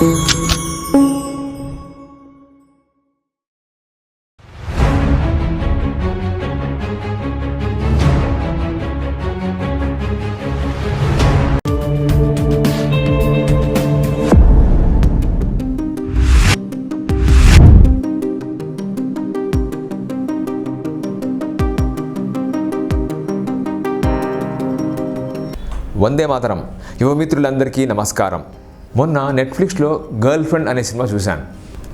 వందే మాతరం. యువమిత్రులందరికీ నమస్కారం. మొన్న నెట్ఫ్లిక్స్లో గర్ల్ ఫ్రెండ్ అనే సినిమా చూశాను.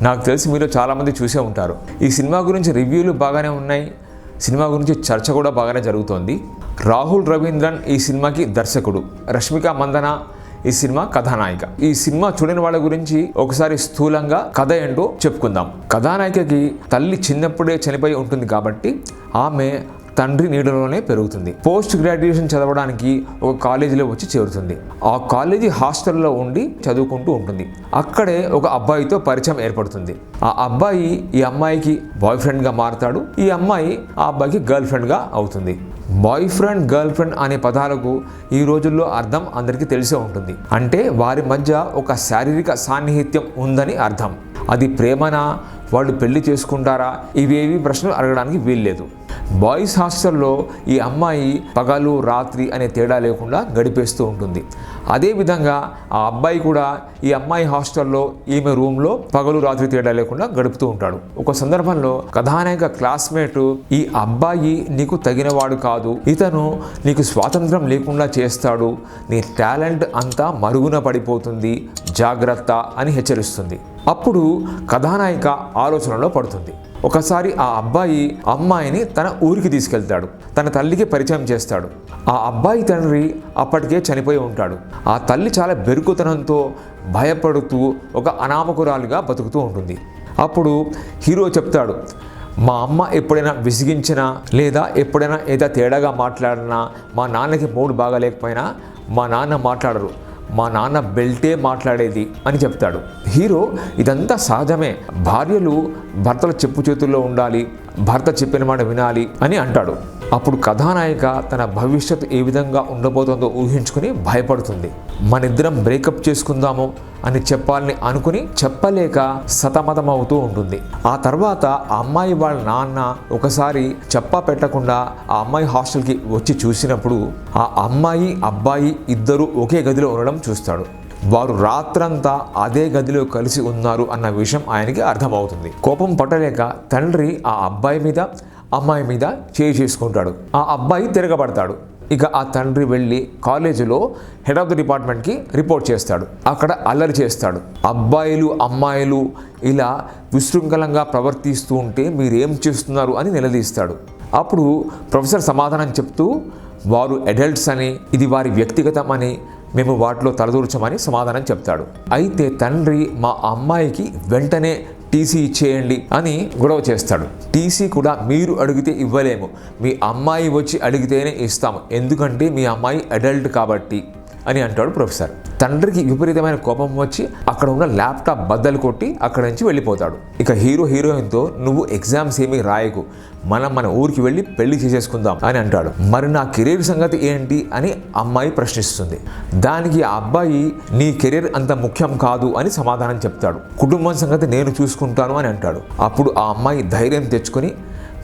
నాకు తెలిసి మీలో చాలామంది చూసే ఉంటారు. ఈ సినిమా గురించి రివ్యూలు బాగానే ఉన్నాయి. సినిమా గురించి చర్చ కూడా బాగానే జరుగుతోంది. రాహుల్ రవీంద్రన్ ఈ సినిమాకి దర్శకుడు. రష్మిక మందన ఈ సినిమా కథానాయిక. ఈ సినిమా చూడని వాళ్ళ గురించి ఒకసారి స్థూలంగా కథ ఏంటో చెప్పుకుందాం. కథానాయికకి తల్లి చిన్నప్పుడే చనిపోయి ఉంటుంది కాబట్టి ఆమె తండ్రి నీడలోనే పెరుగుతుంది. పోస్ట్ గ్రాడ్యుయేషన్ చదవడానికి ఒక కాలేజీలో వచ్చి చేరుతుంది. ఆ కాలేజీ హాస్టల్లో ఉండి చదువుకుంటూ ఉంటుంది. అక్కడే ఒక అబ్బాయితో పరిచయం ఏర్పడుతుంది. ఆ అబ్బాయి ఈ అమ్మాయికి బాయ్ ఫ్రెండ్గా మారుతాడు. ఈ అమ్మాయి ఆ అబ్బాయికి గర్ల్ ఫ్రెండ్గా అవుతుంది. బాయ్ ఫ్రెండ్ గర్ల్ ఫ్రెండ్ అనే పదాలకు ఈ రోజుల్లో అర్థం అందరికీ తెలిసే ఉంటుంది. అంటే వారి మధ్య ఒక శారీరక సాన్నిహిత్యం ఉందని అర్థం. అది ప్రేమనా? వాళ్ళు పెళ్ళి చేసుకుంటారా? ఇవేవి ప్రశ్నలు అడగడానికి వీల్లేదు. బాయ్స్ హాస్టల్లో ఈ అమ్మాయి పగలు రాత్రి అనే తేడా లేకుండా గడిపేస్తూ ఉంటుంది. అదేవిధంగా ఆ అబ్బాయి కూడా ఈ అమ్మాయి హాస్టల్లో ఈమె రూమ్లో పగలు రాత్రి తేడా లేకుండా గడుపుతూ ఉంటాడు. ఒక సందర్భంలో కథానాయక క్లాస్మేట్ ఈ అబ్బాయి నీకు తగినవాడు కాదు. ఇతను నీకు స్వాతంత్రం లేకుండా చేస్తాడు. నీ టాలెంట్ అంతా మరుగున పడిపోతుంది. జాగ్రత్త అని హెచ్చరిస్తుంది. అప్పుడు కథానాయిక ఆలోచనలో పడుతుంది. ఒకసారి ఆ అబ్బాయి అమ్మాయిని తన ఊరికి తీసుకెళ్తాడు. తన తల్లికి పరిచయం చేస్తాడు. ఆ అబ్బాయి తండ్రి అప్పటికే చనిపోయి ఉంటాడు. ఆ తల్లి చాలా బెరుకుతనంతో భయపడుతూ ఒక అనామకురాలుగా బతుకుతూ ఉంటుంది. అప్పుడు హీరో చెప్తాడు మా అమ్మ ఎప్పుడైనా విసిగించినా లేదా ఎప్పుడైనా ఏదో తేడాగా మాట్లాడినా మా నాన్నకి మూడు బాగా లేకపోయినా మా నాన్న మాట్లాడరు. మా నాన్న బెల్టే మాట్లాడేది అని చెప్తాడు. హీరో ఇదంతా సహజమే. భార్యలు భర్తల చెప్పు చేతుల్లో ఉండాలి భర్త చెప్పిన మాట వినాలి అని అంటాడు. అప్పుడు కథానాయిక తన భవిష్యత్తు ఏ విధంగా ఉండబోతుందో ఊహించుకుని భయపడుతుంది. మనిద్దరం బ్రేకప్ చేసుకుందాము అని చెప్పాలని అనుకుని చెప్పలేక సతమతమవుతూ ఉంటుంది. ఆ తర్వాత ఆ అమ్మాయి వాళ్ళ నాన్న ఒకసారి చెప్పా పెట్టకుండా ఆ అమ్మాయి హాస్టల్కి వచ్చి చూసినప్పుడు ఆ అమ్మాయి అబ్బాయి ఇద్దరు ఒకే గదిలో ఉండడం చూస్తాడు. వారు రాత్రంతా అదే గదిలో కలిసి ఉన్నారు అన్న విషయం ఆయనకి అర్థమవుతుంది. కోపం పట్టలేక తండ్రి ఆ అబ్బాయి మీద అమ్మాయి మీద చేయి చేసుకుంటాడు. ఆ అబ్బాయి తిరగబడతాడు. ఇక ఆ తండ్రి వెళ్ళి కాలేజీలో హెడ్ ఆఫ్ ద డిపార్ట్మెంట్కి రిపోర్ట్ చేస్తాడు. అక్కడ అల్లరి చేస్తాడు. అబ్బాయిలు అమ్మాయిలు ఇలా విశృంఖలంగా ప్రవర్తిస్తూ ఉంటే మీరేం చేస్తున్నారు అని నిలదీస్తాడు. అప్పుడు ప్రొఫెసర్ సమాధానం చెప్తూ వారు అడల్ట్స్ అని ఇది వారి వ్యక్తిగతం అని మేము వాటిలో తలదూర్చమని సమాధానం చెప్తాడు. అయితే తండ్రి మా అమ్మాయికి వెంటనే టీసీ ఇచ్చేయండి అని గొడవ చేస్తాడు. టీసీ కూడా మీరు అడిగితే ఇవ్వలేము. మీ అమ్మాయి వచ్చి అడిగితేనే ఇస్తాము. ఎందుకంటే మీ అమ్మాయి అడల్ట్ కాబట్టి అని అంటాడు ప్రొఫెసర్. తండ్రికి విపరీతమైన కోపం వచ్చి అక్కడ ఉన్న ల్యాప్టాప్ బద్దలు కొట్టి అక్కడ నుంచి వెళ్ళిపోతాడు. ఇక హీరో హీరోయిన్తో నువ్వు ఎగ్జామ్స్ ఏమీ రాయకు. మనం మన ఊరికి వెళ్ళి పెళ్ళి చేసేసుకుందాం అని అంటాడు. మరి నా కెరీర్ సంగతి ఏంటి అని అమ్మాయి ప్రశ్నిస్తుంది. దానికి ఆ అబ్బాయి నీ కెరీర్ అంత ముఖ్యం కాదు అని సమాధానం చెప్తాడు. కుటుంబం సంగతి నేను చూసుకుంటాను అని అంటాడు. అప్పుడు ఆ అమ్మాయి ధైర్యం తెచ్చుకొని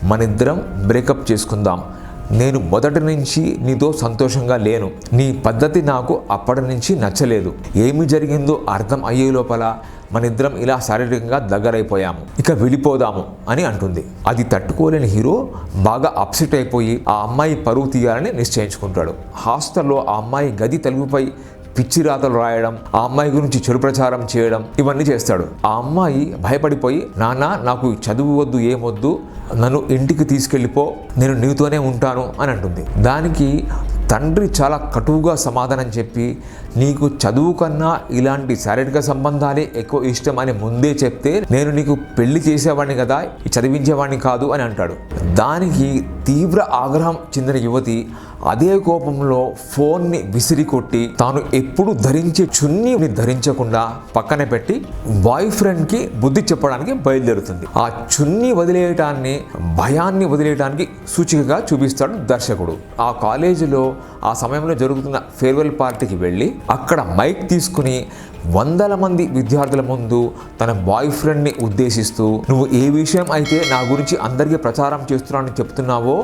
మనిద్దరం బ్రేకప్ చేసుకుందాం. నేను మొదటి నుంచి నీతో సంతోషంగా లేను. నీ పద్ధతి నాకు అప్పటి నుంచి నచ్చలేదు. ఏమి జరిగిందో అర్థం అయ్యే లోపల మనిద్దరం ఇలా శారీరకంగా దగ్గరైపోయాము. ఇక వెళ్ళిపోదాము అని అంటుంది. అది తట్టుకోలేని హీరో బాగా అప్సెట్ అయిపోయి ఆ అమ్మాయి పరువు తీయాలని నిశ్చయించుకుంటాడు. హాస్టల్లో ఆ అమ్మాయి గది తలుపుపై పిచ్చి రాతలు రాయడం ఆ అమ్మాయి గురించి చెడు ప్రచారం చేయడం ఇవన్నీ చేస్తాడు. ఆ అమ్మాయి భయపడిపోయి నాన్న నాకు చదువు వద్దు ఏమొద్దు నన్ను ఇంటికి తీసుకెళ్ళిపో నేను నీతోనే ఉంటాను అని అంటుంది. దానికి తండ్రి చాలా కటువుగా సమాధానం చెప్పి నీకు చదువు కన్నా ఇలాంటి శారీరక సంబంధాలే ఎక్కువ ఇష్టం అని ముందే చెప్తే నేను నీకు పెళ్ళి చేసేవాడిని కదా చదివించేవాడిని కాదు అని అంటాడు. దానికి తీవ్ర ఆగ్రహం చెందిన యువతి అదే కోపంలో ఫోన్ని విసిరి కొట్టి తాను ఎప్పుడు ధరించే చున్నీని ధరించకుండా పక్కన పెట్టి బాయ్ ఫ్రెండ్కి బుద్ధి చెప్పడానికి బయలుదేరుతుంది. ఆ చున్నీ వదిలేయటాన్ని భయాన్ని వదిలేయటానికి సూచికగా చూపిస్తాడు దర్శకుడు. ఆ కాలేజీలో ఆ సమయంలో జరుగుతున్న ఫేర్వెల్ పార్టీకి వెళ్ళి అక్కడ మైక్ తీసుకుని వందల మంది విద్యార్థుల ముందు తన బాయ్ ఫ్రెండ్ని ఉద్దేశిస్తూ నువ్వు ఏ విషయం అయితే నా గురించి అందరికీ ప్రచారం చేస్తున్నానని చెప్తున్నావో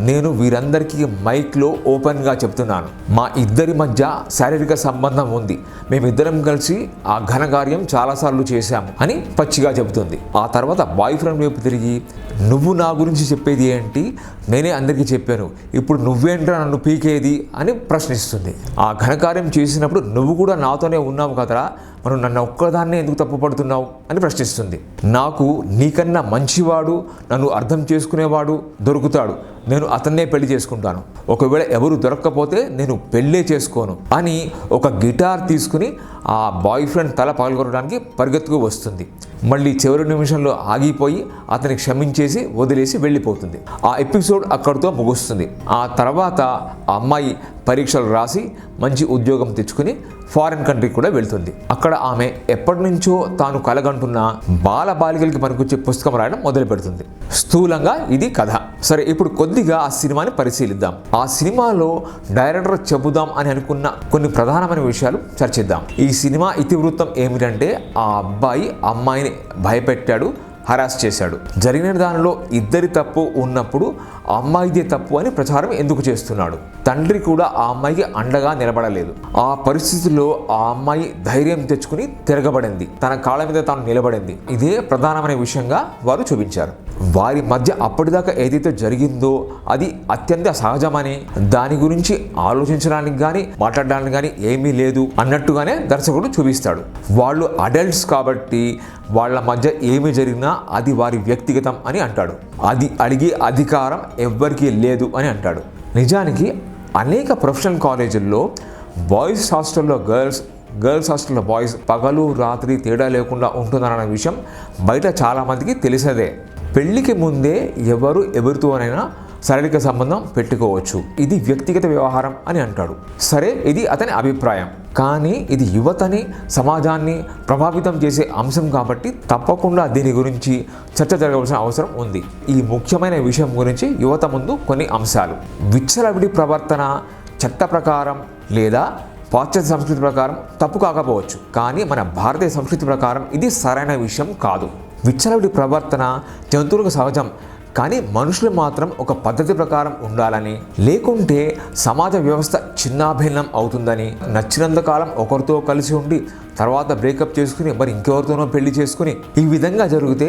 నేను వీరందరికీ మైక్లో ఓపెన్గా చెప్తున్నాను. మా ఇద్దరి మధ్య శారీరక సంబంధం ఉంది. మేమిద్దరం కలిసి ఆ ఘనకార్యం చాలాసార్లు చేశాము అని పచ్చిగా చెబుతుంది. ఆ తర్వాత బాయ్ ఫ్రెండ్ వైపు తిరిగి నువ్వు నా గురించి చెప్పేది ఏంటి? నేనే అందరికీ చెప్పాను. ఇప్పుడు నువ్వేంట్రా నన్ను పీకేది? అని ప్రశ్నిస్తుంది. ఆ ఘనకార్యం చేసినప్పుడు నువ్వు కూడా నాతోనే ఉన్నావు కదరా? మనం నన్ను ఒక్కదాన్నే ఎందుకు తప్పుపడుతున్నావు అని ప్రశ్నిస్తుంది. నాకు నీకన్నా మంచివాడు నన్ను అర్థం చేసుకునేవాడు దొరుకుతాడు. నేను అతన్నే పెళ్ళి చేసుకుంటాను. ఒకవేళ ఎవరు దొరక్కపోతే నేను పెళ్ళే చేసుకోను అని ఒక గిటార్ తీసుకుని ఆ బాయ్ ఫ్రెండ్ తల పగలగొట్టడానికి పరిగెత్తుకు వస్తుంది. మళ్ళీ చివరి నిమిషంలో ఆగిపోయి అతని క్షమించేసి వదిలేసి వెళ్ళిపోతుంది. ఆ ఎపిసోడ్ అక్కడితో ముగుస్తుంది. ఆ తర్వాత ఆ అమ్మాయి పరీక్షలు రాసి మంచి ఉద్యోగం తెచ్చుకుని ఫారిన్ కంట్రీకి కూడా వెళ్తుంది. అక్కడ ఆమె ఎప్పటి నుంచో తాను కలగంటున్న బాల బాలికలకి పనికొచ్చే పుస్తకం రాయడం మొదలు పెడుతుంది. స్థూలంగా ఇది కథ. సరే ఇప్పుడు కొద్దిగా ఆ సినిమాని పరిశీలిద్దాం. ఆ సినిమాలో డైరెక్టర్ చెబుదాం అని అనుకున్న కొన్ని ప్రధానమైన విషయాలు చర్చిద్దాం. ఈ సినిమా ఇతివృత్తం ఏమిటంటే ఆ అబ్బాయి అమ్మాయిని భయపెట్టాడు హరాస్ చేశాడు. జరిగిన దానిలో ఇద్దరి తప్పు ఉన్నప్పుడు అమ్మాయిదే తప్పు అని ప్రచారం ఎందుకు చేస్తున్నాడు? తండ్రి కూడా ఆ అమ్మాయికి అండగా నిలబడలేదు. ఆ పరిస్థితుల్లో ఆ అమ్మాయి ధైర్యం తెచ్చుకుని తిరగబడింది. తన కాళ్ళ మీద తాను నిలబడింది. ఇదే ప్రధానమైన విషయంగా వారు చూపించారు. వారి మధ్య అప్పటిదాకా ఏదైతే జరిగిందో అది అత్యంత సహజమని దాని గురించి ఆలోచించడానికి కానీ మాట్లాడడానికి కానీ ఏమీ లేదు అన్నట్టుగానే దర్శకుడు చూపిస్తాడు. వాళ్ళు అడల్ట్స్ కాబట్టి వాళ్ళ మధ్య ఏమి జరిగినా అది వారి వ్యక్తిగతం అని అంటాడు. అది అడిగే అధికారం ఎవ్వరికీ లేదు అని అంటాడు. నిజానికి అనేక ప్రొఫెషనల్ కాలేజీల్లో బాయ్స్ హాస్టల్లో గర్ల్స్ గర్ల్స్ హాస్టల్లో బాయ్స్ పగలు రాత్రి తేడా లేకుండా ఉంటుందన్న విషయం బయట చాలామందికి తెలిసేదే. పెళ్ళికి ముందే ఎవరు ఎవరితోనైనా శారీరక సంబంధం పెట్టుకోవచ్చు. ఇది వ్యక్తిగత వ్యవహారం అని అంటాడు. సరే ఇది అతని అభిప్రాయం. కానీ ఇది యువతని సమాజాన్ని ప్రభావితం చేసే అంశం కాబట్టి తప్పకుండా దీని గురించి చర్చ జరగవలసిన అవసరం ఉంది. ఈ ముఖ్యమైన విషయం గురించి యువత ముందు కొన్ని అంశాలు. విచ్చలవిడి ప్రవర్తన చట్ట ప్రకారం లేదా పాశ్చాత్య సంస్కృతి ప్రకారం తప్పు కాకపోవచ్చు. కానీ మన భారతీయ సంస్కృతి ప్రకారం ఇది సరైన విషయం కాదు. విచ్చలవిడి ప్రవర్తన జంతువులకు సహజం. కానీ మనుషులు మాత్రం ఒక పద్ధతి ప్రకారం ఉండాలని లేకుంటే సమాజ వ్యవస్థ చిన్నాభిన్నం అవుతుందని నచ్చినంత కాలం ఒకరితో కలిసి ఉండి తర్వాత బ్రేకప్ చేసుకుని మరి ఇంకెవరితోనో పెళ్ళి చేసుకుని ఈ విధంగా జరిగితే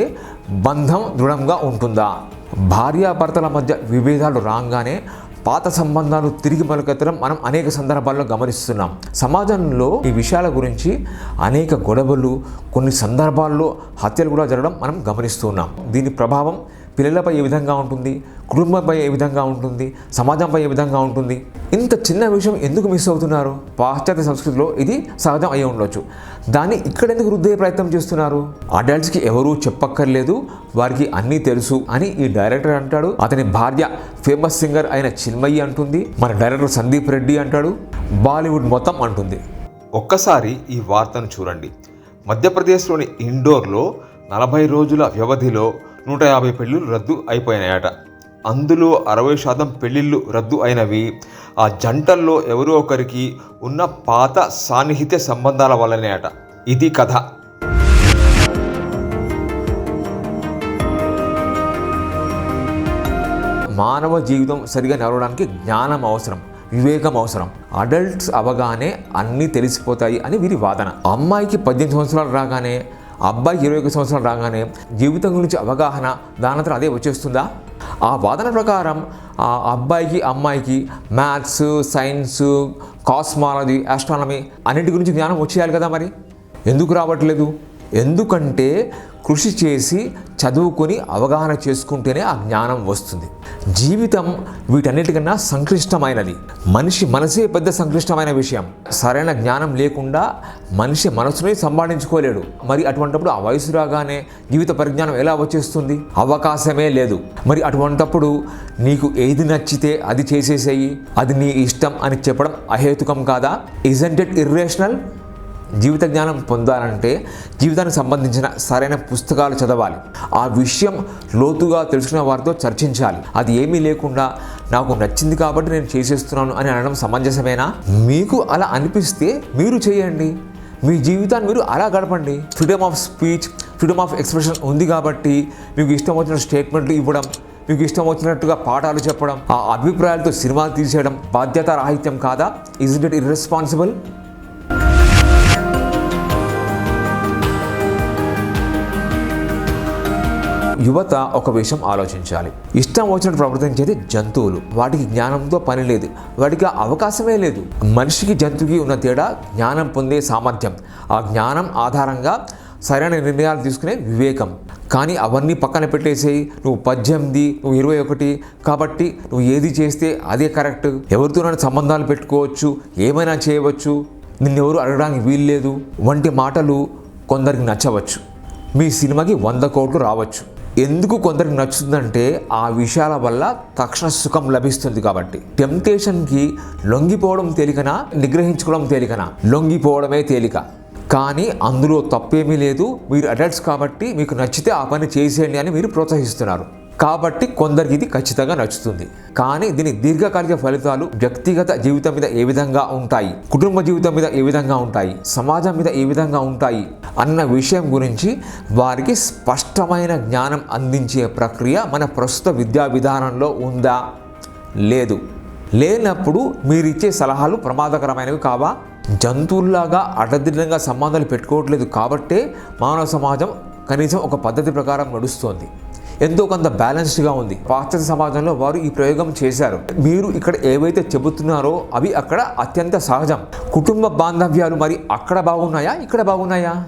బంధం దృఢంగా ఉంటుందా? భార్యాభర్తల మధ్య విభేదాలు రాగానే పాత సంబంధాలు తిరిగి మొలకెత్తడం మనం అనేక సందర్భాల్లో గమనిస్తున్నాం. సమాజంలో ఈ విషయాల గురించి అనేక గొడవలు కొన్ని సందర్భాల్లో హత్యలు కూడా జరగడం మనం గమనిస్తున్నాం దీని ప్రభావం పిల్లలపై ఏ విధంగా ఉంటుంది? కుటుంబంపై ఏ విధంగా ఉంటుంది? సమాజంపై ఏ విధంగా ఉంటుంది? ఇంత చిన్న విషయం ఎందుకు మిస్ అవుతున్నారు? పాశ్చాత్య సంస్కృతిలో ఇది సహజం అయి ఉండొచ్చు. దాన్ని ఇక్కడ ఎందుకు రుద్దే ప్రయత్నం చేస్తున్నారు? అడల్ట్స్కి ఎవరూ చెప్పక్కర్లేదు. వారికి అన్నీ తెలుసు అని ఈ డైరెక్టర్ అంటాడు. అతని భార్య ఫేమస్ సింగర్ అయిన చిన్మయ్యి అంటుంది. మన డైరెక్టర్ సందీప్ రెడ్డి అంటాడు. బాలీవుడ్ మొత్తం అంటుంది. ఒక్కసారి ఈ వార్తను చూడండి. మధ్యప్రదేశ్లోని ఇండోర్లో నలభై రోజుల వ్యవధిలో నూట యాభై పెళ్ళిళ్ళు రద్దు అయిపోయినాయట. అందులో అరవై శాతం పెళ్ళిళ్ళు రద్దు అయినవి. ఆ జంటల్లో ఎవరో ఒకరికి ఉన్న పాత సాన్నిహిత్య సంబంధాల వల్లనే అట ఇది కథ. మానవ జీవితం సరిగా నడవడానికి జ్ఞానం అవసరం వివేకం అవసరం. అడల్ట్స్ అవగానే అన్నీ తెలిసిపోతాయి అని వీరి వాదన. అమ్మాయికి పద్దెనిమిది సంవత్సరాలు రాగానే అబ్బాయి ఇరవై ఒక సంవత్సరాలు రాగానే జీవితం గురించి అవగాహన దానంతరం అదే వచ్చేస్తుందా? ఆ వాదన ప్రకారం ఆ అబ్బాయికి అమ్మాయికి మ్యాథ్స్ సైన్స్ కాస్మాలజీ ఆస్ట్రానమీ అన్నిటి గురించి జ్ఞానం వచ్చేయాలి కదా మరి? ఎందుకు రావట్లేదు? ఎందుకంటే కృషి చేసి చదువుకొని అవగాహన చేసుకుంటేనే ఆ జ్ఞానం వస్తుంది. జీవితం వీటన్నిటికన్నా సంక్లిష్టమైనది. మనిషి మనసే పెద్ద సంక్లిష్టమైన విషయం. సరైన జ్ఞానం లేకుండా మనిషి మనసుని సంపాదించుకోలేడు మరి అటువంటప్పుడు ఆ వయసు రాగానే జీవిత పరిజ్ఞానం ఎలా వచ్చేస్తుంది? అవకాశమే లేదు. మరి అటువంటప్పుడు నీకు ఏది నచ్చితే అది చేసేసేయి. అది నీ ఇష్టం అని చెప్పడం అహేతుకం కాదా? ఇజంట్ ఇట్ ఇర్రేషనల్ జీవిత జ్ఞానం పొందాలంటే జీవితానికి సంబంధించిన సరైన పుస్తకాలు చదవాలి. ఆ విషయం లోతుగా తెలుసుకున్న వారితో చర్చించాలి. అది ఏమీ లేకుండా నాకు నచ్చింది కాబట్టి నేను చేసేస్తున్నాను అని అనడం సమంజసమేనా? మీకు అలా అనిపిస్తే మీరు చేయండి. మీ జీవితాన్ని మీరు అలా గడపండి. Freedom of speech freedom of expression ఉంది కాబట్టి మీకు ఇష్టం వచ్చిన స్టేట్మెంట్లు ఇవ్వడం మీకు ఇష్టం వచ్చినట్టుగా పాఠాలు చెప్పడం ఆ అభిప్రాయాలతో సినిమాలు తీసేయడం బాధ్యత రాహిత్యం కాదా? ఇస్ ఇట్ ఇర్రెస్పాన్సిబుల్ యువత ఒక విషయం ఆలోచించాలి. ఇష్టం వచ్చినట్టు ప్రవర్తించేది జంతువులు. వాటికి జ్ఞానంతో పని లేదు. వాటికి అవకాశమే లేదు. మనిషికి జంతువుకి ఉన్న తేడా జ్ఞానం పొందే సామర్థ్యం. ఆ జ్ఞానం ఆధారంగా సరైన నిర్ణయాలు తీసుకునే వివేకం. కానీ అవన్నీ పక్కన పెట్టేసేయి. నువ్వు పద్దెనిమిది నువ్వు ఇరవై ఒకటి. కాబట్టి నువ్వు ఏది చేస్తే అదే కరెక్ట్. ఎవరితోనైనా సంబంధాలు పెట్టుకోవచ్చు. ఏమైనా చేయవచ్చు. నిన్నెవరు అడగడానికి వీల్లేదు. వంటి మాటలు కొందరికి నచ్చవచ్చు. మీ సినిమాకి వంద కోట్లు రావచ్చు. ఎందుకు కొందరికి నచ్చుతుందంటే ఆ విషయాల వల్ల తక్షణ సుఖం లభిస్తుంది కాబట్టి. టెంప్టేషన్కి లొంగిపోవడం తేలికనా? నిగ్రహించుకోవడం తేలికనా? లొంగిపోవడమే తేలిక. కానీ అందులో తప్పేమీ లేదు. మీరు అడల్ట్స్ కాబట్టి మీకు నచ్చితే ఆ పని చేసేయండి అని మీరు ప్రోత్సహిస్తున్నారు. కాబట్టి కొందరికి ఇది ఖచ్చితంగా నచ్చుతుంది. కానీ దీని దీర్ఘకాలిక ఫలితాలు వ్యక్తిగత జీవితం మీద ఏ విధంగా ఉంటాయి? కుటుంబ జీవితం మీద ఏ విధంగా ఉంటాయి? సమాజం మీద ఏ విధంగా ఉంటాయి? అన్న విషయం గురించి వారికి స్పష్టమైన జ్ఞానం అందించే ప్రక్రియ మన ప్రస్తుత విద్యా విధానంలో ఉందా? లేదు. లేనప్పుడు మీరిచ్చే సలహాలు ప్రమాదకరమైనవి కావా? జంతువుల్లాగా అడ్డదిడ్డంగా సంబంధాలు పెట్టుకోవట్లేదు కాబట్టే మానవ సమాజం కనీసం ఒక పద్ధతి ప్రకారం నడుస్తోంది. ఎంతో కొంత బ్యాలెన్స్డ్గా ఉంది. పాశ్చాత్య సమాజంలో వారు ఈ ప్రయోగం చేశారు. మీరు ఇక్కడ ఏవైతే చెబుతున్నారో అవి అక్కడ అత్యంత సహజం. కుటుంబ బాంధవ్యాలు మరి అక్కడ బాగున్నాయా? ఇక్కడ బాగున్నాయా?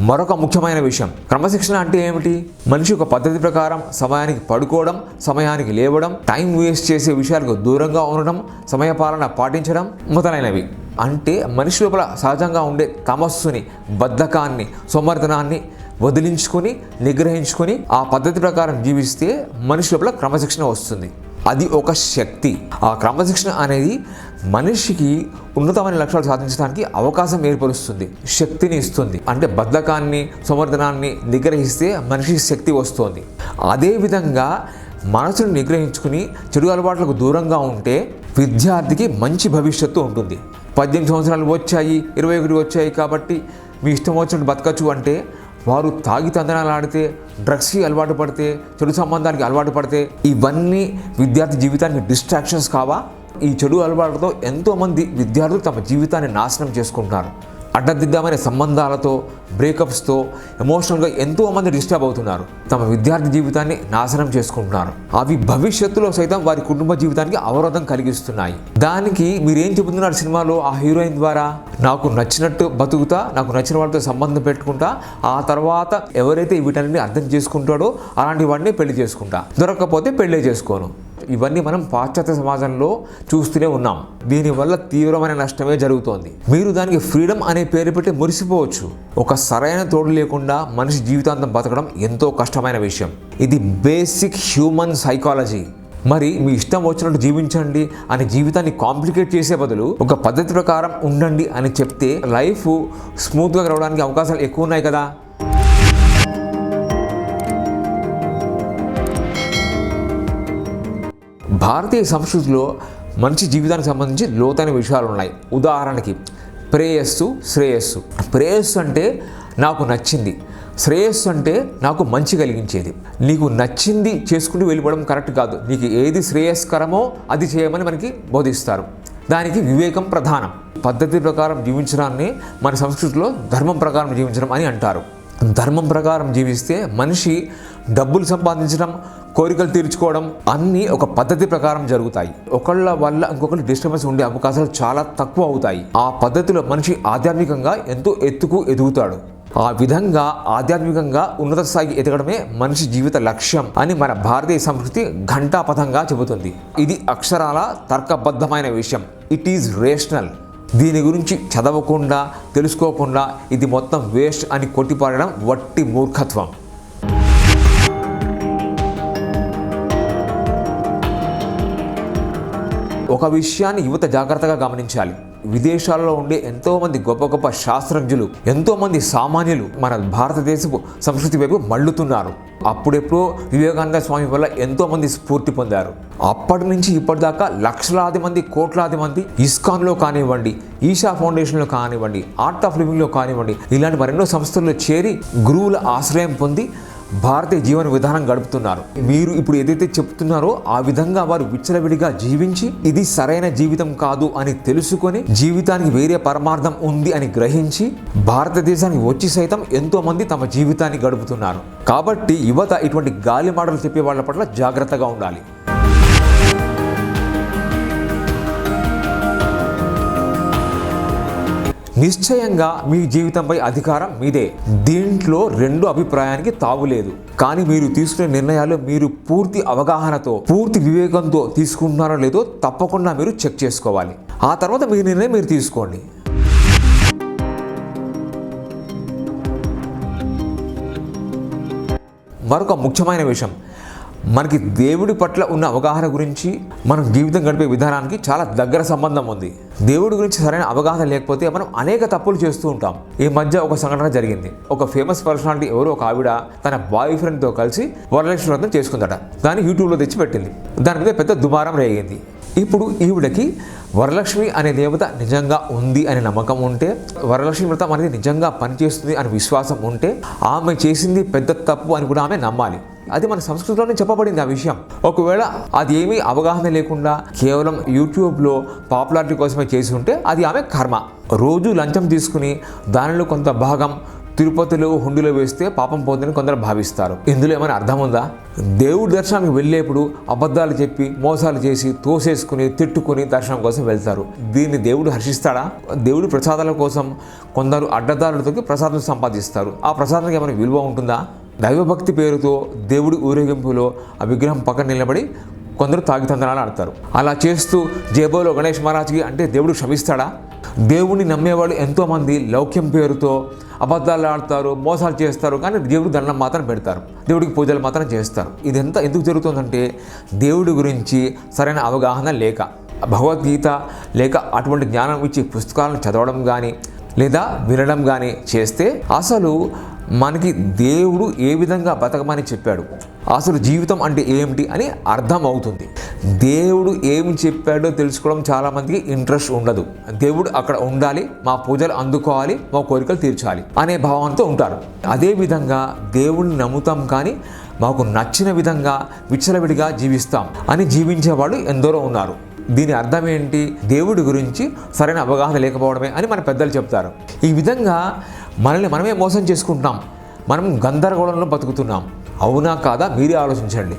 మరొక ముఖ్యమైన విషయం. క్రమశిక్షణ అంటే ఏమిటి? మనిషి ఒక పద్ధతి ప్రకారం సమయానికి పడుకోవడం సమయానికి లేవడం టైం వేస్ట్ చేసే విషయాలకు దూరంగా ఉండడం సమయపాలన పాటించడం మొదలైనవి. అంటే మనిషి లోపల సహజంగా ఉండే తమస్సుని బద్ధకాన్ని సోమర్థనాన్ని వదిలించుకొని నిగ్రహించుకొని ఆ పద్ధతి ప్రకారం జీవిస్తే మనిషి లోపల క్రమశిక్షణ వస్తుంది. అది ఒక శక్తి. ఆ క్రమశిక్షణ అనేది మనిషికి ఉన్నతమైన లక్ష్యాలు సాధించడానికి అవకాశం ఏర్పరుస్తుంది శక్తిని ఇస్తుంది. అంటే బద్ధకాన్ని సమర్థనాన్ని నిగ్రహిస్తే మనిషికి శక్తి వస్తుంది. అదేవిధంగా మనసును నిగ్రహించుకుని చెడు అలవాట్లకు దూరంగా ఉంటే విద్యార్థికి మంచి భవిష్యత్తు ఉంటుంది. పద్దెనిమిది సంవత్సరాలు వచ్చాయి ఇరవై ఒకటి వచ్చాయి కాబట్టి మీ ఇష్టం వచ్చినట్టు బతకచ్చు అంటే వారు తాగి తందనాలాడితే డ్రగ్స్కి అలవాటు పడితే చెడు సంబంధానికి అలవాటు పడితే ఇవన్నీ విద్యార్థి జీవితానికి డిస్ట్రాక్షన్స్ కావా? ఈ చెడు అలవాటుతో ఎంతోమంది విద్యార్థులు తమ జీవితాన్ని నాశనం చేసుకుంటున్నారు. అడ్డదిద్దామనే సంబంధాలతో బ్రేకప్స్తో ఎమోషనల్గా ఎంతోమంది డిస్టర్బ్ అవుతున్నారు. తమ విద్యార్థి జీవితాన్ని నాశనం చేసుకుంటున్నారు. అవి భవిష్యత్తులో సైతం వారి కుటుంబ జీవితానికి అవరోధం కలిగిస్తున్నాయి. దానికి మీరేం చెబుతున్నారు సినిమాలో ఆ హీరోయిన్ ద్వారా? నాకు నచ్చినట్టు బతుకుతా నాకు నచ్చిన వాళ్ళతో సంబంధం పెట్టుకుంటా ఆ తర్వాత ఎవరైతే వీటన్నిటిని అర్థం చేసుకుంటాడో అలాంటి వాడిని పెళ్ళి చేసుకుంటా. దొరకకపోతే పెళ్ళే చేసుకోను. ఇవన్నీ మనం పాశ్చాత్య సమాజంలో చూస్తూనే ఉన్నాం. దీనివల్ల తీవ్రమైన నష్టమే జరుగుతోంది. మీరు దానికి ఫ్రీడమ్ అనే పేరు పెట్టి మురిసిపోవచ్చు. ఒక సరైన తోడు లేకుండా మనిషి జీవితాంతం బతకడం ఎంతో కష్టమైన విషయం. ఇది బేసిక్ హ్యూమన్ సైకాలజీ. మరి మీ ఇష్టం వచ్చినట్టు జీవించండి అని జీవితాన్ని కాంప్లికేట్ చేసే బదులు ఒక పద్ధతి ప్రకారం ఉండండి అని చెప్తే లైఫ్ స్మూత్గా రావడానికి అవకాశాలు ఎక్కువ ఉన్నాయి కదా? భారతీయ సంస్కృతిలో మనిషి జీవితానికి సంబంధించి లోతైన విషయాలు ఉన్నాయి. ఉదాహరణకి ప్రేయస్సు శ్రేయస్సు. ప్రేయస్సు అంటే నాకు నచ్చింది. శ్రేయస్సు అంటే నాకు మంచి కలిగించేది. నీకు నచ్చింది చేసుకుంటూ వెళ్ళిపోవడం కరెక్ట్ కాదు. నీకు ఏది శ్రేయస్కరమో అది చేయమని మనకి బోధిస్తారు. దానికి వివేకం ప్రధానం. పద్ధతి ప్రకారం జీవించడాన్ని మన సంస్కృతిలో ధర్మం ప్రకారం జీవించడం అని అంటారు. ధర్మం ప్రకారం జీవిస్తే మనిషి డబ్బులు సంపాదించడం కోరికలు తీర్చుకోవడం అన్నీ ఒక పద్ధతి ప్రకారం జరుగుతాయి. ఒకళ్ళ వల్ల ఇంకొకరు డిస్టర్బెన్స్ ఉండే అవకాశాలు చాలా తక్కువ అవుతాయి. ఆ పద్ధతిలో మనిషి ఆధ్యాత్మికంగా ఎంతో ఎత్తుకు ఎదుగుతాడు. ఆ విధంగా ఆధ్యాత్మికంగా ఉన్నత స్థాయికి ఎదగడమే మనిషి జీవిత లక్ష్యం అని మన భారతీయ సంస్కృతి ఘంటాపథంగా చెబుతుంది. ఇది అక్షరాల తర్కబద్ధమైన విషయం. ఇట్ ఈజ్ రేషనల్ దీని గురించి చదవకుండా తెలుసుకోకుండా ఇది మొత్తం వేస్ట్ అని కొట్టిపారడం వట్టి మూర్ఖత్వం. ఒక విషయాన్ని యువత జాగ్రత్తగా గమనించాలి. విదేశాలలో ఉండే ఎంతో మంది గొప్ప గొప్ప శాస్త్రజ్ఞులు ఎంతో మంది సామాన్యులు మన భారతదేశపు సంస్కృతి వైపు మళ్ళుతున్నారు. అప్పుడెప్పుడో వివేకానంద స్వామి వల్ల ఎంతో మంది స్ఫూర్తి పొందారు. అప్పటి నుంచి ఇప్పటిదాకా లక్షలాది మంది కోట్లాది మంది ఇస్కాన్లో కానివ్వండి ఈషా ఫౌండేషన్లో కానివ్వండి ఆర్ట్ ఆఫ్ లివింగ్లో కానివ్వండి ఇలాంటి మరెన్నో సంస్థల్లో చేరి గురువుల ఆశ్రయం పొంది భారతీయ జీవన విధానం గడుపుతున్నారు. మీరు ఇప్పుడు ఏదైతే చెప్తున్నారో ఆ విధంగా వారు విచ్చలవిడిగా జీవించి ఇది సరైన జీవితం కాదు అని తెలుసుకొని జీవితానికి వేరే పరమార్థం ఉంది అని గ్రహించి భారతదేశానికి వచ్చి సైతం ఎంతో మంది తమ జీవితాన్ని గడుపుతున్నారు. కాబట్టి యువత ఇటువంటి గాలి మాటలు చెప్పే వాళ్ళ పట్ల జాగ్రత్తగా ఉండాలి. నిశ్చయంగా మీ జీవితంపై అధికారం మీదే. దీంట్లో రెండు అభిప్రాయానికి తావులేదు కానీ మీరు తీసుకునే నిర్ణయాలు మీరు పూర్తి అవగాహనతో పూర్తి వివేకంతో తీసుకుంటున్నారో లేదో తప్పకుండా మీరు చెక్ చేసుకోవాలి. ఆ తర్వాత మీ నిర్ణయం మీరు తీసుకోండి. మరొక ముఖ్యమైన విషయం. మనకి దేవుడి పట్ల ఉన్న అవగాహన గురించి మనం జీవితం గడిపే విధానానికి చాలా దగ్గర సంబంధం ఉంది. దేవుడి గురించి సరైన అవగాహన లేకపోతే మనం అనేక తప్పులు చేస్తూ ఉంటాం. ఈ మధ్య ఒక సంఘటన జరిగింది. ఒక ఫేమస్ పర్సనాలిటీ ఎవరో ఒక ఆవిడ తన బాయ్ ఫ్రెండ్తో కలిసి వరలక్ష్మి వ్రతం చేసుకుందట. దాన్ని యూట్యూబ్లో తెచ్చి పెట్టింది దాని మీద పెద్ద దుమారం రేగింది. ఇప్పుడు ఈవిడకి వరలక్ష్మి అనే దేవత నిజంగా ఉంది అనే నమ్మకం ఉంటే వరలక్ష్మి వ్రతం అనేది నిజంగా పనిచేస్తుంది అనే విశ్వాసం ఉంటే ఆమె చేసింది పెద్ద తప్పు అని కూడా ఆమె నమ్మాలి. అది మన సంస్కృతిలోనే చెప్పబడింది ఆ విషయం. ఒకవేళ అది ఏమీ అవగాహన లేకుండా కేవలం యూట్యూబ్లో పాపులారిటీ కోసమే చేసి ఉంటే అది ఆమె కర్మ. రోజు లంచం తీసుకుని దానిలో కొంత భాగం తిరుపతిలో హుండీలో వేస్తే పాపం పోతుందని కొందరు భావిస్తారు. ఇందులో ఏమైనా అర్థం ఉందా? దేవుడి దర్శనానికి వెళ్ళేప్పుడు అబద్ధాలు చెప్పి మోసాలు చేసి తోసేసుకుని తిట్టుకుని దర్శనం కోసం వెళ్తారు. దీన్ని దేవుడు హర్షిస్తాడా? దేవుడి ప్రసాదాల కోసం కొందరు అడ్డదారులతో ప్రసాదం సంపాదిస్తారు. ఆ ప్రసాదానికి ఏమైనా విలువ ఉంటుందా? దైవభక్తి పేరుతో దేవుడి ఊరేగింపులో ఆ విగ్రహం పక్కన నిలబడి కొందరు తాగితందనాలు ఆడతారు. అలా చేస్తూ జేబోలో గణేష్ మహారాజ్కి అంటే దేవుడు క్షమిస్తాడా? దేవుడిని నమ్మేవాళ్ళు ఎంతోమంది లౌక్యం పేరుతో అబద్ధాలు ఆడతారు మోసాలు చేస్తారు కానీ దేవుడు దండం మాత్రం పెడతారు. దేవుడికి పూజలు మాత్రం చేస్తారు. ఇదంతా ఎందుకు జరుగుతుందంటే దేవుడి గురించి సరైన అవగాహన లేక భగవద్గీత లేక అటువంటి జ్ఞానం ఇచ్చే పుస్తకాలను చదవడం కానీ లేదా వినడం కానీ చేస్తే అసలు మనకి దేవుడు ఏ విధంగా బతకమని చెప్పాడు? అసలు జీవితం అంటే ఏమిటి అని అర్థం అవుతుంది దేవుడు ఏమి చెప్పాడో తెలుసుకోవడం చాలామందికి ఇంట్రెస్ట్ ఉండదు. దేవుడు అక్కడ ఉండాలి మా పూజలు అందుకోవాలి మా కోరికలు తీర్చాలి అనే భావంతో ఉంటారు. అదేవిధంగా దేవుడిని నమ్ముతాం కానీ మాకు నచ్చిన విధంగా విచ్చలవిడిగా జీవిస్తాం అని జీవించేవాళ్ళు ఎందరో ఉన్నారు. దీని అర్థం ఏంటి? దేవుడి గురించి సరైన అవగాహన లేకపోవడమే అని మన పెద్దలు చెప్తారు. ఈ విధంగా మనల్ని మనమే మోసం చేసుకుంటున్నాం. మనం గందరగోళంలో బతుకుతున్నాం. అవునా కాదా మీరే ఆలోచించండి.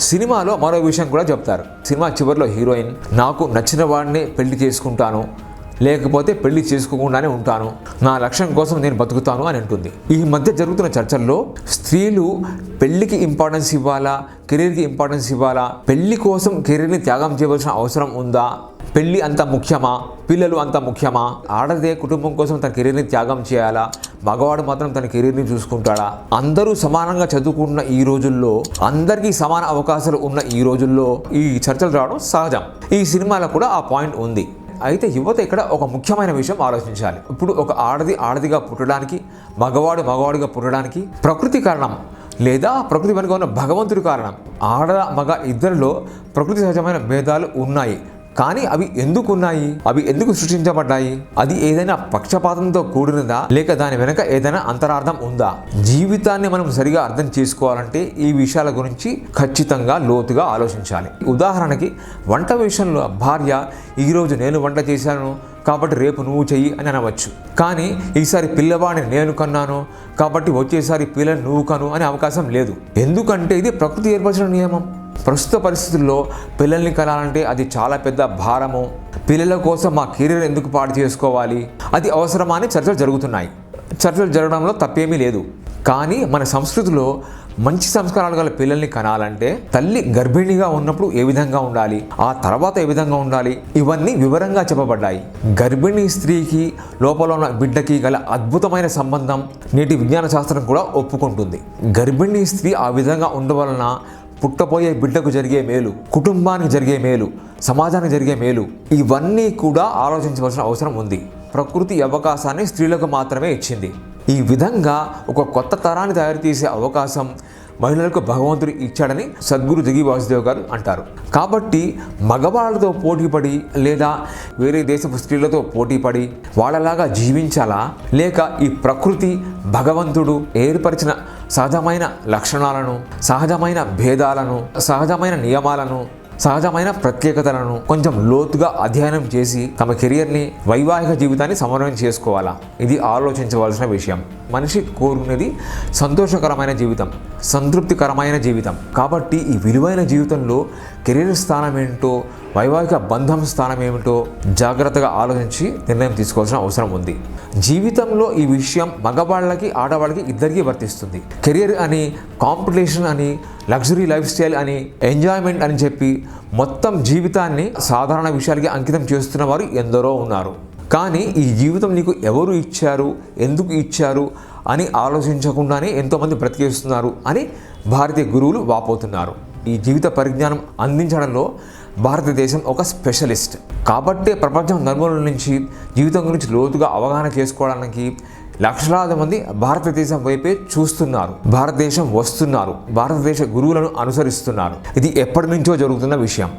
సినిమాలో మరో విషయం కూడా చెప్తారు. సినిమా చివరిలో హీరోయిన్ నాకు నచ్చిన వాడిని పెళ్ళి చేసుకుంటాను. లేకపోతే పెళ్ళి చేసుకోకుండానే ఉంటాను. నా లక్ష్యం కోసం నేను బతుకుతాను అని అంటుంది. ఈ మధ్య జరుగుతున్న చర్చల్లో స్త్రీలు పెళ్ళికి ఇంపార్టెన్స్ ఇవ్వాలా? కెరీర్కి ఇంపార్టెన్స్ ఇవ్వాలా? పెళ్ళి కోసం కెరీర్ని త్యాగం చేయవలసిన అవసరం ఉందా? పెళ్ళి అంత ముఖ్యమా? పిల్లలు అంత ముఖ్యమా? ఆడదే కుటుంబం కోసం తన కెరీర్ని త్యాగం చేయాలా? మగవాడు మాత్రం తన కెరీర్ని చూసుకుంటాడా? అందరూ సమానంగా చదువుకుంటున్న ఈ రోజుల్లో అందరికీ సమాన అవకాశాలు ఉన్న ఈ రోజుల్లో ఈ చర్చలు రావడం సహజం. ఈ సినిమాలో కూడా ఆ పాయింట్ ఉంది. అయితే యువత ఇక్కడ ఒక ముఖ్యమైన విషయం ఆలోచించాలి. ఇప్పుడు ఒక ఆడది ఆడదిగా పుట్టడానికి మగవాడు మగవాడిగా పుట్టడానికి ప్రకృతి కారణం లేదా ప్రకృతి వెనుక ఉన్న భగవంతుడి కారణం. ఆడ మగ ఇద్దరిలో ప్రకృతి సహజమైన భేదాలు ఉన్నాయి. కానీ అవి ఎందుకు ఉన్నాయి అవి ఎందుకు సృష్టించబడ్డాయి? అది ఏదైనా పక్షపాతంతో కూడినదా? లేక దాని వెనుక ఏదైనా అంతరార్థం ఉందా? జీవితాన్ని మనం సరిగా అర్థం చేసుకోవాలంటే ఈ విషయాల గురించి ఖచ్చితంగా లోతుగా ఆలోచించాలి. ఉదాహరణకి వంట విషయంలో భార్య ఈరోజు నేను వంట చేశాను కాబట్టి రేపు నువ్వు చెయ్యి అని అనవచ్చు. కానీ ఈసారి పిల్లవాడిని నేను కన్నాను కాబట్టి వచ్చేసారి పిల్లని నువ్వు కను అనే అవకాశం లేదు. ఎందుకంటే ఇది ప్రకృతి ఏర్పరిచిన నియమం. ప్రస్తుత పరిస్థితుల్లో పిల్లల్ని కనాలంటే అది చాలా పెద్ద భారము. పిల్లల కోసం మా కెరీర్ ఎందుకు పాడు చేసుకోవాలి? అది అవసరమా అని చర్చలు జరుగుతున్నాయి. చర్చలు జరగడంలో తప్పేమీ లేదు. కానీ మన సంస్కృతిలో మంచి సంస్కారాలు గల పిల్లల్ని కనాలంటే తల్లి గర్భిణిగా ఉన్నప్పుడు ఏ విధంగా ఉండాలి? ఆ తర్వాత ఏ విధంగా ఉండాలి? ఇవన్నీ వివరంగా చెప్పబడ్డాయి. గర్భిణీ స్త్రీకి లోపల ఉన్న బిడ్డకి గల అద్భుతమైన సంబంధం నేటి విజ్ఞాన శాస్త్రం కూడా ఒప్పుకుంటుంది. గర్భిణీ స్త్రీ ఆ విధంగా ఉండవలన పుట్టబోయే బిడ్డకు జరిగే మేలు కుటుంబానికి జరిగే మేలు సమాజానికి జరిగే మేలు ఇవన్నీ కూడా ఆలోచించవలసిన అవసరం ఉంది. ప్రకృతి అవకాశాన్ని స్త్రీలకు మాత్రమే ఇచ్చింది. ఈ విధంగా ఒక కొత్త తరాన్ని తయారు చేసే అవకాశం మహిళలకు భగవంతుడు ఇచ్చాడని సద్గురు జగి వాసుదేవ్ గారు అంటారు. కాబట్టి మగవాళ్ళతో పోటీపడి లేదా వేరే దేశపు స్త్రీలతో పోటీపడి వాళ్ళలాగా జీవించాలా? లేక ఈ ప్రకృతి భగవంతుడు ఏర్పరిచిన సహజమైన లక్షణాలను సహజమైన భేదాలను సహజమైన నియమాలను సహజమైన ప్రత్యేకతలను కొంచెం లోతుగా అధ్యయనం చేసి తమ కెరియర్ని వైవాహిక జీవితాన్ని సమన్వయం చేసుకోవాలా? ఇది ఆలోచించవలసిన విషయం. మనిషి కోరుకునేది సంతోషకరమైన జీవితం సంతృప్తికరమైన జీవితం. కాబట్టి ఈ విలువైన జీవితంలో కెరీర్ స్థానం ఏంటో వైవాహిక బంధం స్థానం ఏమిటో జాగ్రత్తగా ఆలోచించి నిర్ణయం తీసుకోవాల్సిన అవసరం ఉంది. జీవితంలో ఈ విషయం మగవాళ్ళకి ఆడవాళ్ళకి ఇద్దరికీ వర్తిస్తుంది. కెరియర్ అని కాంపిటీషన్ అని లగ్జరీ లైఫ్ స్టైల్ అని ఎంజాయ్మెంట్ అని చెప్పి మొత్తం జీవితాన్ని సాధారణ విషయాలకి అంకితం చేస్తున్న వారు ఎందరో ఉన్నారు. కానీ ఈ జీవితం నీకు ఎవరు ఇచ్చారు ఎందుకు ఇచ్చారు అని ఆలోచించకుండానే ఎంతోమంది బ్రతికేస్తున్నారు అని భారతీయ గురువులు వాపోతున్నారు. ఈ జీవిత పరిజ్ఞానం అందించడంలో భారతదేశం ఒక స్పెషలిస్ట్. కాబట్టే ప్రపంచం నలుమూల నుంచి జీవితం గురించి లోతుగా అవగాహన చేసుకోవడానికి లక్షలాది మంది భారతదేశం వైపే చూస్తున్నారు. భారతదేశం వస్తున్నారు. భారతదేశ గురువులను అనుసరిస్తున్నారు. ఇది ఎప్పటి నుంచో జరుగుతున్న విషయం.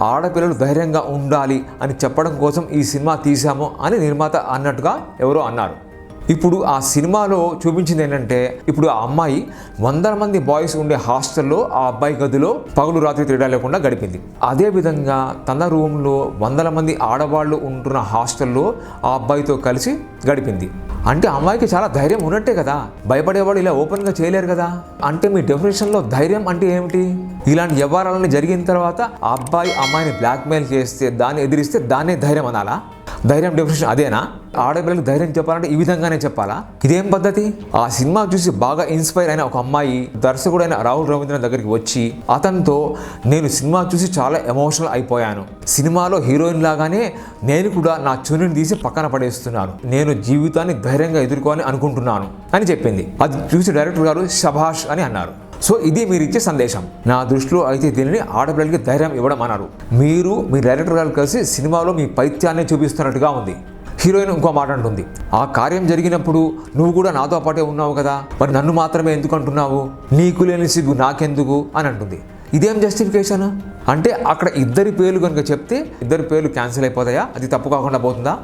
ఆడపిల్లలు ధైర్యంగా ఉండాలి అని చెప్పడం కోసం ఈ సినిమా తీశాము అని నిర్మాత అన్నట్టుగా ఎవరో అన్నారు. ఇప్పుడు ఆ సినిమాలో చూపించింది ఏంటంటే ఇప్పుడు ఆ అమ్మాయి వందల మంది బాయ్స్ ఉండే హాస్టల్లో ఆ అబ్బాయి గదిలో పగులు రాత్రి తేడా లేకుండా గడిపింది. అదే విధంగా తన రూమ్లో వందల మంది ఆడవాళ్ళు ఉంటున్న హాస్టల్లో ఆ అబ్బాయితో కలిసి గడిపింది. అంటే అమ్మాయికి చాలా ధైర్యం ఉన్నట్టే కదా? భయపడేవాడు ఇలా ఓపెన్గా చేయలేరు కదా? అంటే మీ డెఫినేషన్లో ధైర్యం అంటే ఏమిటి? ఇలాంటి వ్యవహారాలన్నీ జరిగిన తర్వాత ఆ అబ్బాయి అమ్మాయిని బ్లాక్మెయిల్ చేస్తే దాన్ని ఎదిరిస్తే దాన్నే ధైర్యం అనాలా? ధైర్యం డెఫినేషన్ అదేనా? ఆడపిల్లలకు ధైర్యం చెప్పాలంటే ఈ విధంగానే చెప్పాలా? ఇదేం పద్ధతి? ఆ సినిమా చూసి బాగా ఇన్స్పైర్ అయిన ఒక అమ్మాయి దర్శకుడైన రాహుల్ రవీంద్రనాథ్ దగ్గరికి వచ్చి అతనితో నేను సినిమా చూసి చాలా ఎమోషనల్ అయిపోయాను. సినిమాలో హీరోయిన్ లాగానే నేను కూడా నా చునిని తీసి పక్కన పడేస్తున్నాను. నేను జీవితాన్ని ధైర్యంగా ఎదుర్కోవాలని అనుకుంటున్నాను అని చెప్పింది. అది చూసి డైరెక్టర్ గారు శభాష్ అని అన్నారు. సో ఇది మీరు ఇచ్చే సందేశం. నా దృష్టిలో అయితే దీనిని ఆడపిల్లలకి ధైర్యం ఇవ్వడం అన్నారు. మీరు మీ డైరెక్టర్ గారు కలిసి సినిమాలో మీ పైత్యాన్ని చూపిస్తున్నట్టుగా ఉంది. హీరోయిన్ ఇంకో మాట అంటుంది. ఆ కార్యం జరిగినప్పుడు నువ్వు కూడా నాతో పాటే ఉన్నావు కదా? మరి నన్ను మాత్రమే ఎందుకు అంటున్నావు? నీకు లేని సిగ్గు నాకెందుకు? అని అంటుంది. ఇదేం జస్టిఫికేషన్ అంటే అక్కడ ఇద్దరి పేర్లు కనుక చెప్తే ఇద్దరి పేర్లు క్యాన్సిల్ అయిపోతాయా? అది తప్పు కాకుండా పోతుందా?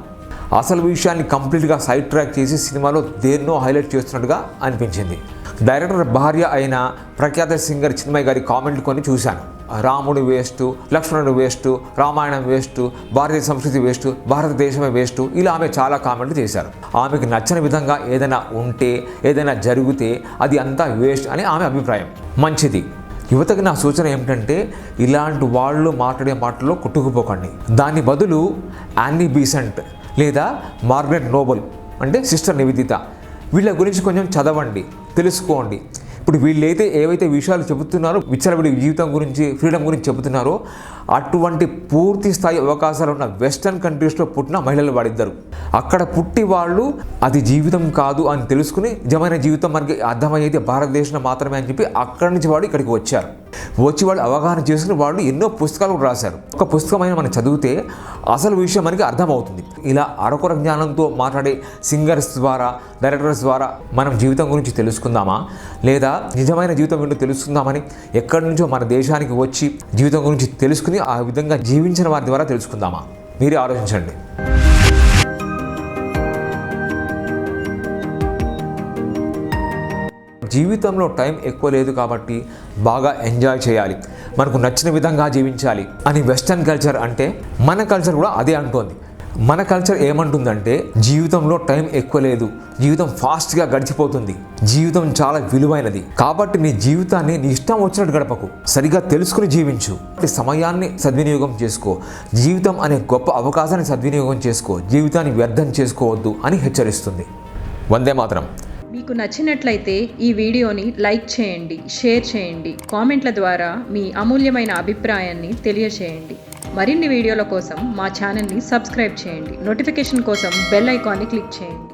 అసలు విషయాన్ని కంప్లీట్గా సైడ్ ట్రాక్ చేసి సినిమాలో దేన్నో హైలైట్ చేస్తున్నట్టుగా అనిపించింది. డైరెక్టర్ భార్య అయిన ప్రఖ్యాత సింగర్ చిన్మయ్య గారి కామెంట్లు కొన్ని చూశాను. రాముడు వేస్ట్ లక్ష్మణుడు వేస్ట్ రామాయణం వేస్ట్ భారతీయ సంస్కృతి వేస్ట్ భారతదేశమే వేస్ట్ ఇలా ఆమె చాలా కామెంట్లు చేశారు. ఆమెకు నచ్చని విధంగా ఏదైనా ఉంటే ఏదైనా జరిగితే అది అంతా వేస్ట్ అని ఆమె అభిప్రాయం. మంచిది. యువతకి నా సూచన ఏమిటంటే ఇలాంటి వాళ్ళు మాట్లాడే మాటల్లో కొట్టుకుపోకండి. దాని బదులు యాన్నీ బీసెంట్ లేదా మార్గరెట్ నోబల్ అంటే సిస్టర్ నివేదిత. వీళ్ళ గురించి కొంచెం చదవండి. తెలుసుకోండి. ఇప్పుడు వీళ్ళైతే ఏవైతే విషయాలు చెబుతున్నారో విచ్చలవిడి జీవితం గురించి ఫ్రీడమ్ గురించి చెబుతున్నారో అటువంటి పూర్తి స్థాయి అవకాశాలు ఉన్న వెస్టర్న్ కంట్రీస్లో పుట్టిన మహిళలు వాడిద్దరు అక్కడ పుట్టి వాళ్ళు అది జీవితం కాదు అని తెలుసుకుని నిజమైన జీవితం మనకి అర్థమయ్యేది భారతదేశంలో మాత్రమే అని చెప్పి అక్కడి నుంచి వాడు ఇక్కడికి వచ్చారు. వచ్చి వాళ్ళు అవగాహన చేసుకుని వాళ్ళు ఎన్నో పుస్తకాలు రాశారు. ఒక పుస్తకమైన మనం చదివితే అసలు విషయం మనకి అర్థమవుతుంది. ఇలా అరకొర జ్ఞానంతో మాట్లాడే సింగర్స్ ద్వారా డైరెక్టర్స్ ద్వారా మనం జీవితం గురించి తెలుసుకుందామా? లేదా నిజమైన జీవితం ఏంటో తెలుసుకుందామని ఎక్కడి నుంచో మన దేశానికి వచ్చి జీవితం గురించి తెలుసుకుని ఆ విధంగా జీవించిన వారి ద్వారా తెలుసుకుందామా? మీరే ఆలోచించండి. జీవితంలో టైం ఎక్కువ లేదు కాబట్టి బాగా ఎంజాయ్ చేయాలి. మనకు నచ్చిన విధంగా జీవించాలి. అని వెస్టర్న్ కల్చర్ అంటే మన కల్చర్ కూడా అదే అంటోంది. మన కల్చర్ ఏమంటుందంటే జీవితంలో టైం ఎక్కువ లేదు. జీవితం ఫాస్ట్గా గడిచిపోతుంది. జీవితం చాలా విలువైనది. కాబట్టి నీ జీవితాన్ని నీ ఇష్టం వచ్చినట్టు గడపకు. సరిగా తెలుసుకుని జీవించు. సమయాన్ని సద్వినియోగం చేసుకో. జీవితం అనే గొప్ప అవకాశాన్ని సద్వినియోగం చేసుకో. జీవితాన్ని వ్యర్థం చేసుకోవద్దు అని హెచ్చరిస్తుంది. వందే మాత్రం. మీకు నచ్చినట్లయితే ఈ వీడియోని లైక్ చేయండి షేర్ చేయండి కామెంట్ల ద్వారా మీ అమూల్యమైన అభిప్రాయాన్ని తెలియచేయండి. మరిన్ని వీడియోల కోసం మా ఛానల్ని సబ్స్క్రైబ్ చేయండి. నోటిఫికేషన్ కోసం బెల్ ఐకాన్ని క్లిక్ చేయండి.